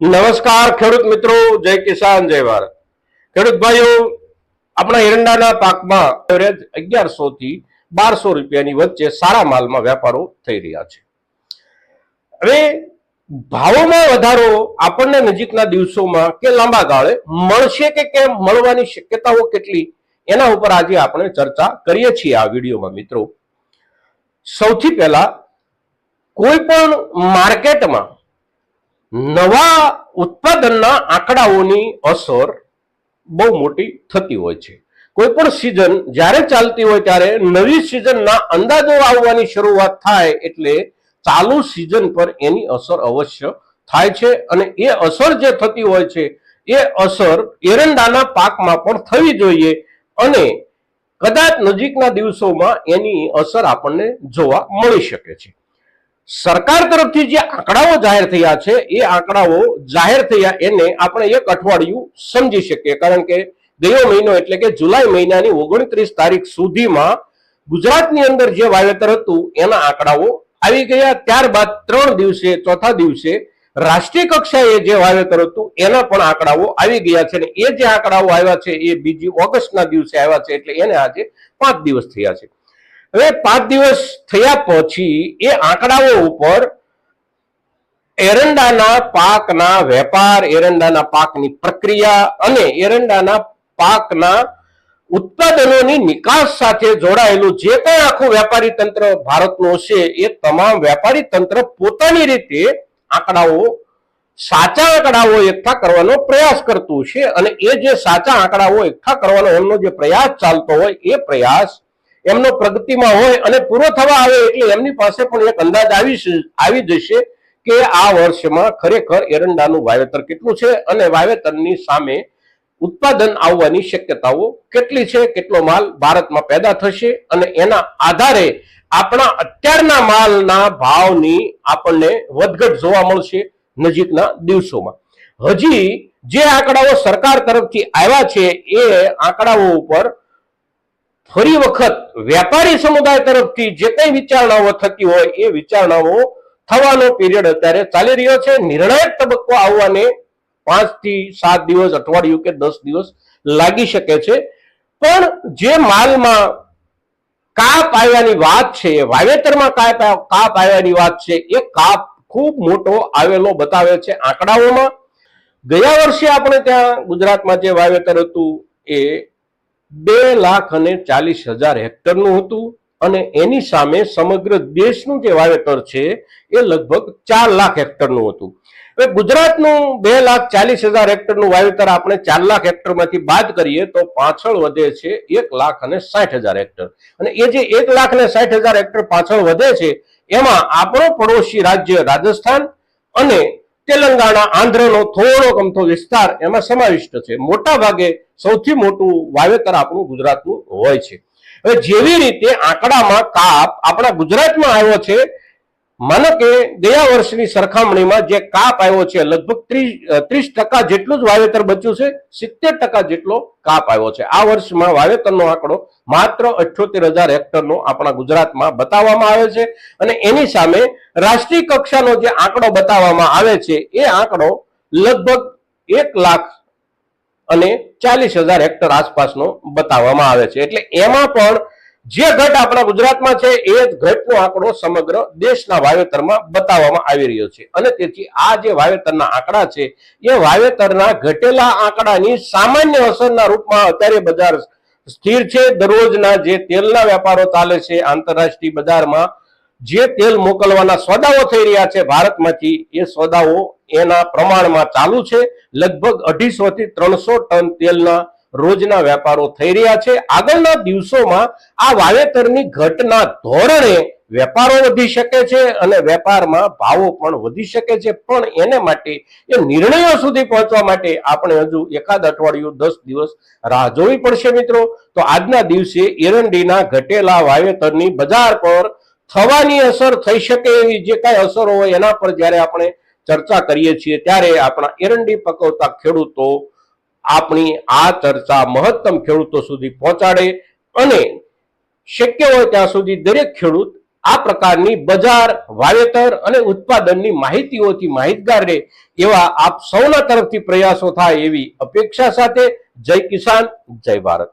નમસ્કાર, ખેડૂત મિત્રો, જય કિસાન, જય ભારત. ખેડૂત ભાઈઓ, આપણા એરંડાના પાકમાં એવરેજ અગિયારસો થી બારસો રૂપિયાની વચ્ચે સારા માલમાં વેપારો થઈ રહ્યા છે. હવે ભાવોમાં વધારો આપણને નજીકના દિવસોમાં કે લાંબા ગાળે મળશે કે કેમ, મળવાની શક્યતાઓ કેટલી, એના ઉપર આજે આપણે ચર્ચા કરીએ છીએ આ વિડીયોમાં મિત્રો. સૌથી પહેલા કોઈ પણ માર્કેટમાં નવા ઉત્પાદનના આંકડાઓની અસર બહુ મોટી થતી હોય છે. કોઈ પણ સિઝન જ્યારે ચાલતી હોય ત્યારે નવી સિઝનના અંદાજો આવવાની શરૂઆત થાય એટલે ચાલુ સિઝન પર એની અસર અવશ્ય થાય છે અને એ અસર જે થતી હોય છે એ અસર એરંડાના પાકમાં પણ થવી જોઈએ અને કદાચ નજીકના દિવસોમાં એની અસર આપણને જોવા મળી શકે છે. સરકાર તરફથી જે આંકડાઓ જાહેર થયા છે, એ આંકડાઓ જાહેર થયા એને આપણે એક અઠવાડિયું સમજી શકીએ. કારણ કે ગયો મહિનો એટલે કે જુલાઈ મહિનાની ઓગણત્રીસ તારીખ સુધીમાં ગુજરાતની અંદર જે વાવેતર હતું, એના આંકડાઓ આવી ગયા. ત્યારબાદ ત્રણ દિવસે, ચોથા દિવસે રાષ્ટ્રીય કક્ષાએ જે વાવેતર હતું, એના પણ આંકડાઓ આવી ગયા છે. અને એ જે આંકડાઓ આવ્યા છે, એ બીજી ઓગસ્ટના દિવસે આવ્યા છે, એટલે એને આજે પાંચ દિવસ થયા છે. હવે પાંચ દિવસ થયા પછી એ આંકડાઓ ઉપર એરંડાના પાકના વેપાર, એરંડાના પાકની પ્રક્રિયા અને એરંડાના પાકના ઉત્પાદનોની નિકાસ સાથે જોડાયેલું જે કંઈ આખું વેપારી તંત્ર ભારતનું છે એ તમામ વેપારી તંત્ર પોતાની રીતે આંકડાઓ, સાચા આંકડાઓ એકઠા કરવાનો પ્રયાસ કરતું છે અને એ જે સાચા આંકડાઓ એકઠા કરવાનો એમનો જે પ્રયાસ ચાલતો હોય, એ પ્રયાસ એમનો પ્રગતિમાં હોય અને પૂરો થવા આવે એટલે એમની પાસે પણ એક અંદાજ આવી આવી જશે કે આ વર્ષમાં ખરેખર એરંડાનું વાવેતર કેટલું છે અને વાવેતરની સામે ઉત્પાદન આવવાની શક્યતાઓ કેટલી છે, કેટલો માલ ભારતમાં પેદા થશે અને એના આધારે આપણા અત્યારના માલના ભાવની આપણને વધઘટ જોવા મળશે નજીકના દિવસોમાં. હજી જે આંકડાઓ સરકાર તરફથી આવ્યા છે એ આંકડાઓ ઉપર ફરી વખત વેપારી સમુદાય તરફથી જે કંઈ વિચારણાઓ થતી હોય એ વિચારણાઓ થવાનો પીરિયડ અત્યારે ચાલી રહ્યો છે. નિર્ણાયક તબક્કો આવવાને પાંચથી સાત દિવસ, અઠવાડિયું કે દસ દિવસ લાગી શકે છે. પણ જે માલમાં કાપ આવ્યાની વાત છે, વાવેતરમાં કાપ કાપ આવ્યાની વાત છે, એ કાપ ખૂબ મોટો આવેલો બતાવે છે આંકડાઓમાં. ગયા વર્ષે આપણે ત્યાં ગુજરાતમાં જે વાવેતર હતું એ બે લાખ અને ચાલીસ હજાર હેક્ટરનું હતું અને એની સામે સમગ્ર દેશનું જે વાવેતર છે એ લગભગ ચાર લાખ હેક્ટરનું હતું. હવે ગુજરાતનું બે લાખ ચાલીસ હજાર હેક્ટરનું વાવેતર આપણે ચાર લાખ હેક્ટરમાંથી બાદ કરીએ તો પાછળ વધે છે એક લાખ અને સાઠ હજાર હેક્ટર. અને એ જે એક લાખ ને સાઠ હજાર હેક્ટર પાછળ વધે છે, એમાં આપણો પડોશી રાજ્ય રાજસ્થાન અને તેલંગાણા, આંધ્રનો થોડોક અમથો વિસ્તાર એમાં સમાવિષ્ટ છે. મોટા ભાગે સૌથી મોટું વાવેતર આપણું ગુજરાતનું હોય છે. હવે જેવી રીતે આંકડામાં કાપ આપણા ગુજરાતમાં આવ્યો છે, માનો કે ગયા વર્ષની સરખામણીમાં જે કાપ આવ્યો છે, લગભગ ત્રીસ ત્રીસ ટકા જેટલું જ વાવેતર બચ્યું છે, સિત્તેર ટકા જેટલો કાપ આવ્યો છે. આ વર્ષમાં વાવેતરનો આંકડો માત્ર અઠ્યોતેર હજાર હેક્ટરનો આપણા ગુજરાતમાં બતાવવામાં આવે છે અને એની સામે રાષ્ટ્રીય કક્ષાનો જે આંકડો બતાવવામાં આવે છે, એ આંકડો લગભગ એક લાખ અને ચાલીસ હજાર હેક્ટર આસપાસનો બતાવવામાં આવે છે. એટલે એમાં પણ જે ઘટ આપણા ગુજરાતમાં છે એ જ ઘટનો આંકડો સમગ્ર દેશના વાવેતરમાં બતાવવામાં આવી રહ્યો છે. અને તેથી આ જે વાવેતરના આંકડા છે, એ વાવેતરના ઘટેલા આંકડાની સામાન્ય અસરના રૂપમાં અત્યારે બજાર સ્થિર છે. દરરોજના જે તેલના વેપારો ચાલે છે, આંતરરાષ્ટ્રીય બજારમાં જે તેલ મોકલવાના સોદાઓ થઈ રહ્યા છે, ભારતમાંથી એ સોદાઓ એના પ્રમાણમાં ચાલુ છે. લગભગ અઢીસો થી ત્રણસો ટન તેલના રોજના વેપારો થઈ રહ્યા છે. આગળના દિવસોમાં આ વાવેતરની ઘટના ધોરણે વેપારો વધી શકે છે અને વેપારમાં ભાવો પણ વધી શકે છે. પણ એને માટે એ નિર્ણયો સુધી પહોંચવા માટે આપણે હજુ એકાદ અઠવાડિયું, દસ દિવસ રાહ જોવી પડશે મિત્રો. તો આજના દિવસે એરંડીના ઘટેલા વાવેતરની બજાર પર થવાની અસર થઈ શકે એવી જે કાંઈ અસરો હોય એના પર જ્યારે આપણે ચર્ચા કરીએ છીએ ત્યારે આપણા એરંડી પકવતા ખેડૂતો આપણી આ ચર્ચા મહત્તમ ખેડૂતો સુધી પહોંચાડે અને શક્ય હોય ત્યાં સુધી દરેક ખેડૂત આ પ્રકારની બજાર, વાવેતર અને ઉત્પાદનની માહિતીઓથી માહિતગાર રહે એવા આપ સૌના તરફથી પ્રયાસો થાય એવી અપેક્ષા સાથે જય કિસાન, જય ભારત.